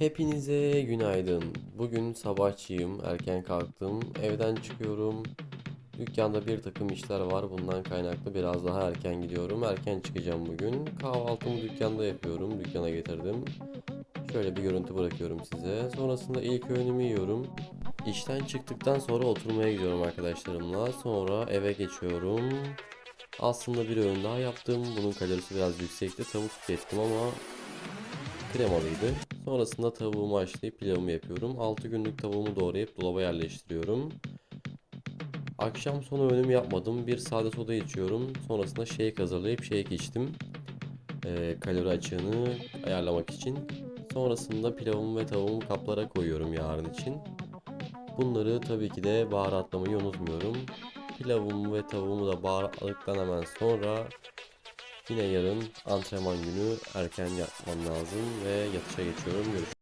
Hepinize günaydın. Bugün sabahçıyım, erken kalktım, evden çıkıyorum. Dükkanda bir takım işler var, bundan kaynaklı biraz daha erken gidiyorum. Erken çıkacağım bugün. Kahvaltımı dükkanda yapıyorum, dükkana getirdim. Şöyle bir görüntü bırakıyorum size. Sonrasında ilk öğünümü yiyorum. İşten çıktıktan sonra oturmaya gidiyorum arkadaşlarımla. Sonra eve geçiyorum. Aslında bir öğün daha yaptım. Bunun kalorisi biraz yüksekti. Tavuk tükettim ama kremalıydı. Sonrasında tavuğumu haşlayıp pilavımı yapıyorum. 6 günlük tavuğumu doğrayıp dolaba yerleştiriyorum. Akşam sonu öğünümü yapmadım. Bir sade soda içiyorum. Sonrasında shake hazırlayıp shake içtim. Ee, kalori açığını ayarlamak için. Sonrasında pilavımı ve tavuğumu kaplara koyuyorum yarın için. Bunları tabii ki de baharatlamayı unutmuyorum. Pilavımı ve tavuğumu da baharatladıktan hemen sonra Yine yarın antrenman günü erken yapmam lazım ve yatışa geçiyorum. Görüşürüz.